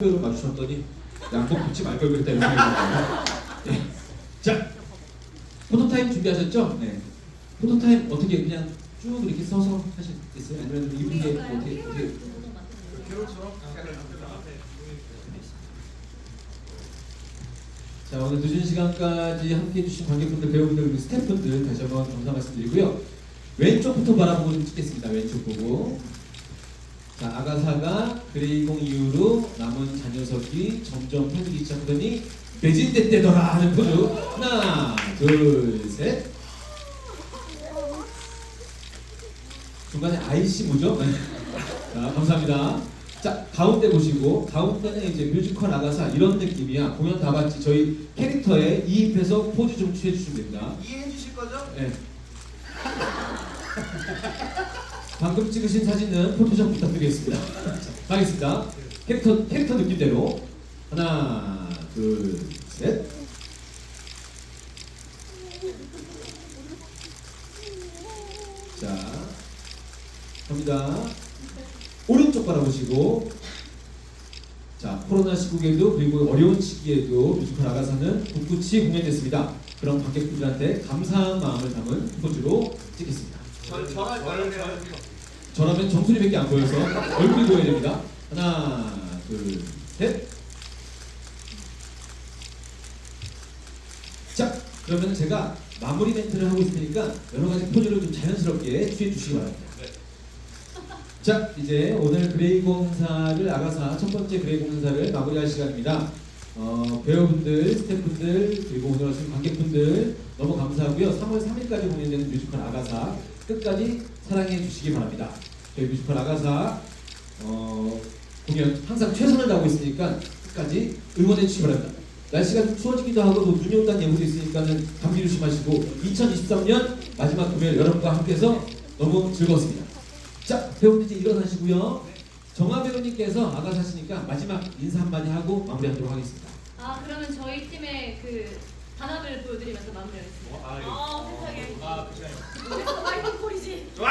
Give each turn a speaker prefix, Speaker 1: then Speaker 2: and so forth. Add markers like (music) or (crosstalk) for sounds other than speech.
Speaker 1: 배우를 마주쳤더니 양복 붙지 말 걸 그랬다 이런 들어요. 네. 자, 포토타임 준비하셨죠? 네. 포토타임 어떻게 그냥 쭉 이렇게 서서 하시겠어요? 아니면 뭐 어떻게 어떻게 자 오늘 늦은 시간까지 함께 해주신 관객분들, 배우분들, 그리고 스태프분들 다시 한번 감사 말씀드리고요. 왼쪽부터 바라보고 좀 찍겠습니다. 왼쪽 보고. 자 아가사가 그레이공 이후로 남은 자녀석이 점점 퍼지기 시작하더니 매진됐대더라 하는 포즈. 하나, 둘, 셋. 중간에 아이씨 뭐죠? 네. 자 감사합니다. 자 가운데 보시고 가운데는 이제 뮤지컬 아가사 이런 느낌이야 공연 다 봤지 저희 캐릭터에 이입해서 포즈 좀 취해 주시면 됩니다.
Speaker 2: 이해해 주실 거죠?
Speaker 1: 네. (laughs) 방금 찍으신 사진은 포토샵 부탁드리겠습니다. 자, 가겠습니다. 캐릭터 캐릭터 느낌대로 하나 둘 셋. 자 갑니다. 오른쪽 바라보시고 자 코로나 시국에도 그리고 어려운 시기에도 뮤지컬 아가사는 꿋꿋이 공연됐습니다. 그런 관객분들한테 감사한 마음을 담은 포즈로 찍겠습니다.
Speaker 2: 절 절할까요? 절.
Speaker 1: 저라면 정수리밖에 안 보여서 얼굴이 보여야 됩니다. 하나, 둘, 셋. 자, 그러면 제가 마무리 멘트를 하고 있을 테니까 여러 가지 포즈를 좀 자연스럽게 취해 주시기 바랍니다. 자, 이제 오늘 그레이 공사를 아가사 첫 번째 그레이 공사를 마무리할 시간입니다. 어, 배우분들, 스태프분들, 그리고 오늘 오신 관객분들 너무 감사하고요. 3월 3일까지 공연되는 뮤지컬 아가사 끝까지 사랑해 주시기 바랍니다. 저희 뮤지컬 아가사 어, 공연 항상 최선을 다하고 있으니까 끝까지 응원해 주시기 바랍니다. 날씨가 좀 추워지기도 하고 또 눈이 온다는 예보도 있으니까는 감기 조심하시고 2023년 마지막 금요일 여러분과 함께해서 너무 즐거웠습니다. 자 배우분 이제 일어나시고요. 정화 배우님께서 아가 사시니까 마지막 인사 한마디 하고 마무리하도록 하겠습니다.
Speaker 3: 아 그러면 저희 팀의 그 단합을 보여드리면서 마무리하겠습니다.
Speaker 2: 아,
Speaker 3: 아 세상에. 아, 그 시간에. 아, 이거 보이지? 좋아!